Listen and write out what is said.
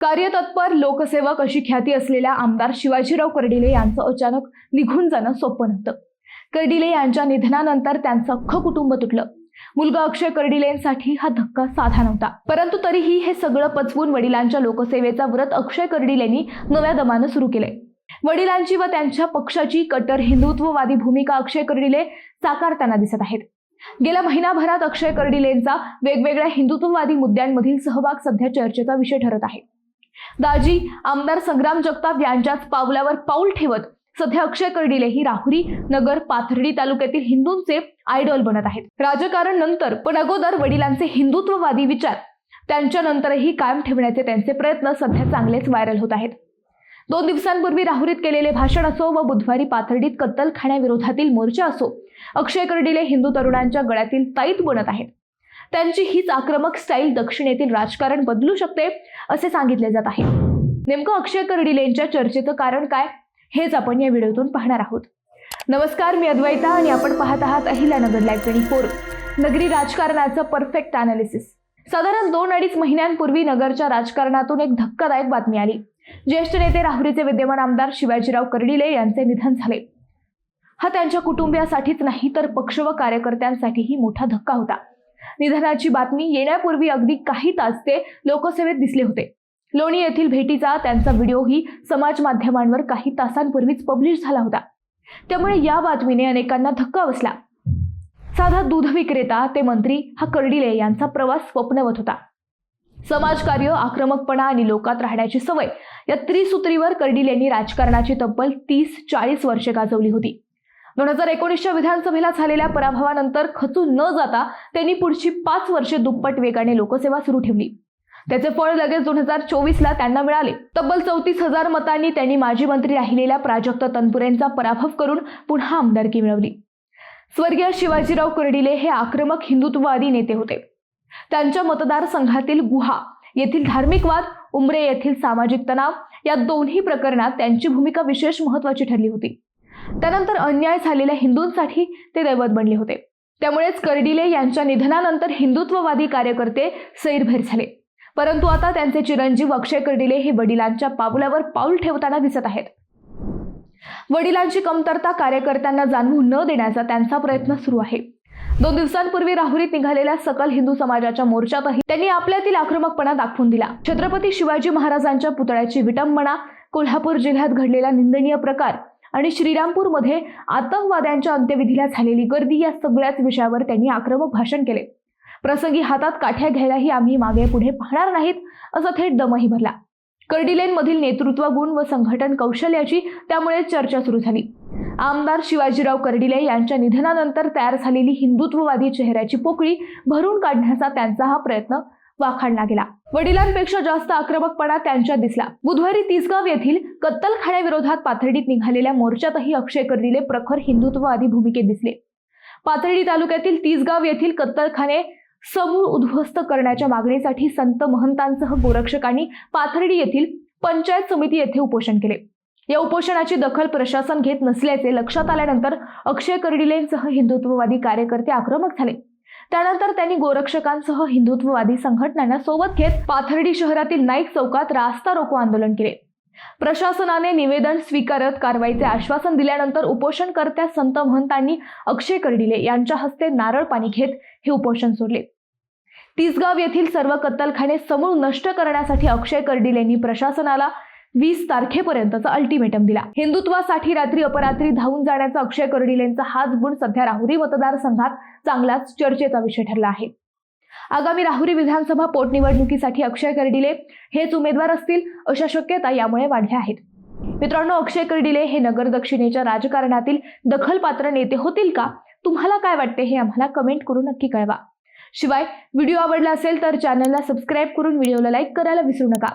कार्यतत्पर लोकसेवक अशी ख्याती असलेल्या आमदार शिवाजीराव कर्डिले यांचं अचानक निघून जाणं सोपं नव्हतं. कर्डिले यांच्या निधनानंतर त्यांचं अख्खं कुटुंब तुटलं. मुलगा अक्षय कर्डिलेंसाठी हा धक्का साधा नव्हता. परंतु तरीही हे सगळं पचवून वडिलांच्या लोकसेवेचा व्रत अक्षय कर्डिलेंनी नव्या दमानं सुरू केलंय. वडिलांची व त्यांच्या पक्षाची कट्टर हिंदुत्ववादी भूमिका अक्षय कर्डिले साकारताना दिसत आहेत. गेल्या महिनाभरात अक्षय कर्डिलेंचा वेगवेगळ्या हिंदुत्ववादी मुद्द्यांमधील सहभाग सध्या चर्चेचा विषय ठरत आहे. दाजी आमदार संग्राम जगताप यांच्याच पावलावर पाऊल ठेवत सध्या अक्षय कर्डिले ही राहुरी नगर पाथर्डी तालुक्यातील हिंदूंचे आयडॉल बनत आहेत. राजकारण नंतर पण अगोदर वडिलांचे हिंदुत्ववादी विचार त्यांच्यानंतरही कायम ठेवण्याचे त्यांचे प्रयत्न सध्या चांगलेच व्हायरल होत आहेत. दोन दिवसांपूर्वी राहुरीत केलेले भाषण असो व बुधवारी पाथर्डीत कत्तलखाण्याविरोधातील मोर्चा असो अक्षय कर्डिले हिंदू तरुणांच्या गळ्यातील ताईत बनत आहेत. त्यांची हीच आक्रमक स्टाईल दक्षिणेतील राजकारण बदलू शकते असे सांगितले जात आहे. नेमकं अक्षय कर्डिलेंच्या चर्चेचं कारण काय हेच आपण या व्हिडिओतून पाहणार आहोत. नमस्कार मी अद्वैता आणि आपण पाहत आहात अहिल्यानगर लाईव्ह ट्वेंटी फोर नगरी राजकारणाचं परफेक्ट अनालिसिस साधारण दोन अडीच महिन्यांपूर्वी नगरच्या राजकारणातून एक धक्कादायक बातमी आली. ज्येष्ठ नेते राहुरीचे विद्यमान आमदार शिवाजीराव कर्डिले यांचे निधन झाले. हा त्यांच्या कुटुंबियासाठीच नाही तर पक्ष व कार्यकर्त्यांसाठीही मोठा धक्का होता. निधनाची बातमी येण्यापूर्वी अगदी काही तास ते लोकसेवेत दिसले होते. लोणी येथील भेटीचा त्यांचा व्हिडिओही समाज माध्यमांवर काही तासांपूर्वीच पब्लिश झाला होता. त्यामुळे या बातमीने अनेकांना धक्का बसला. साधा दूध विक्रेता ते मंत्री हा कर्डिले यांचा प्रवास स्वप्नवत होता. समाजकार्य आक्रमकपणा आणि लोकात राहण्याची सवय या त्रिसूत्रीवर कर्डिलेंनी राजकारणाची तब्बल तीस चाळीस वर्षे गाजवली होती. दोन हजार एकोणीसच्या विधानसभेला झालेल्या पराभवानंतर खचून न जाता त्यांनी पुढची पाच वर्षे दुप्पट वेगाने लोकसेवा सुरू ठेवली. त्याचे फळ लगेच दोन हजार चोवीसला त्यांना मिळाले. तब्बल चौतीस हजार मतांनी त्यांनी माजी मंत्री राहिलेल्या प्राजक्त तनपुरेंचा पराभव करून पुन्हा आमदारकी मिळवली. स्वर्गीय शिवाजीराव कर्डिले हे आक्रमक हिंदुत्ववादी नेते होते. त्यांच्या मतदारसंघातील गुहा येथील धार्मिकवाद उमरे येथील सामाजिक तणाव या दोन्ही प्रकरणात त्यांची भूमिका विशेष महत्वाची ठरली होती. त्यानंतर अन्याय झालेल्या हिंदूंसाठी ते दैवत बनले होते. त्यामुळेच कर्डिले यांच्या निधनानंतर हिंदुत्ववादी कार्यकर्ते सैरभैर झाले. परंतु आता त्यांचे चिरंजीव अक्षय कर्डिले हे वडिलांच्या पावलावर पाऊल ठेवताना दिसत आहेत. वडिलांची कमतरता कार्यकर्त्यांना जाणवू न देण्याचा त्यांचा प्रयत्न सुरू आहे. दोन दिवसांपूर्वी राहुरीत निघालेल्या सकल हिंदू समाजाच्या मोर्चातही त्यांनी आपल्यातील आक्रमकपणा दाखवून दिला. छत्रपती शिवाजी महाराजांच्या पुतळ्याची विटंबना कोल्हापूर जिल्ह्यात घडलेला निंदनीय प्रकार आणि श्रीरामपूरमध्ये आतंकवाद्यांच्या अंत्यविधीला झालेली गर्दी या सगळ्याच विषयावर त्यांनी आक्रमक भाषण केले. प्रसंगी हातात काठ्या घ्यायलाही आम्ही मागे पुढे पाहणार नाहीत असं थेट दमही भरला. कर्डिलेनमधील नेतृत्व गुण व संघटन कौशल्याची त्यामुळे चर्चा सुरू झाली. आमदार शिवाजीराव कर्डिले यांच्या निधनानंतर तयार झालेली हिंदुत्ववादी चेहऱ्याची पोकळी भरून काढण्याचा त्यांचा हा प्रयत्न वाखाणला गेला. वडिलांपेक्षा जास्त आक्रमकपणा त्यांच्यात दिसला. बुधवारी तिसगाव येथील कत्तलखाण्याविरोधात पाथर्डीत निघालेल्या मोर्चातही अक्षय कर्डिले प्रखर हिंदुत्ववादी भूमिकेत दिसले. पाथर्डी तालुक्यातील तिसगाव येथील कत्तलखाने समूळ उद्ध्वस्त करण्याच्या मागणीसाठी संत महंतांसह गोरक्षकांनी पाथर्डी येथील पंचायत समिती येथे उपोषण केले. या उपोषणाची दखल प्रशासन घेत नसल्याचे लक्षात आल्यानंतर अक्षय कर्डिलेंसह हिंदुत्ववादी कार्यकर्ते आक्रमक झाले. त्यानंतर त्यांनी गोरक्षकांसह हिंदुत्ववादी संघटनांना सोबत घेत पाथर्डी शहरातील नाईक चौकात रास्ता रोको आंदोलन केले. प्रशासनाने निवेदन स्वीकारत कारवाईचे आश्वासन दिल्यानंतर उपोषणकर्त्या संत महंतांनी अक्षय कर्डिले यांच्या हस्ते नारळ पाणी घेत हे उपोषण सोडले. तिसगाव येथील सर्व कत्तलखाने समूळ नष्ट करण्यासाठी अक्षय कर्डिलेंनी प्रशासनाला वीस तारखेपर्यंतचा अल्टिमेटम दिला. हिंदुत्वासाठी रात्री अपरात्री धावून जाण्याचा अक्षय कर्डिलेंचा हाच गुण सध्या राहुरी मतदारसंघात चांगलाच चर्चेचा विषय ठरला आहे. आगामी राहुरी विधानसभा पोटनिवडणुकीसाठी अक्षय कर्डिले हेच उमेदवार असतील अशा शक्यता यामुळे वाढल्या आहेत. मित्रांनो अक्षय कर्डिले हे नगर दक्षिणेच्या राजकारणातील दखलपात्र नेते होतील का? तुम्हाला काय वाटते हे आम्हाला कमेंट करून नक्की कळवा. शिवाय व्हिडिओ आवडला असेल तर चॅनलला सबस्क्राईब करून व्हिडिओला लाईक करायला विसरू नका.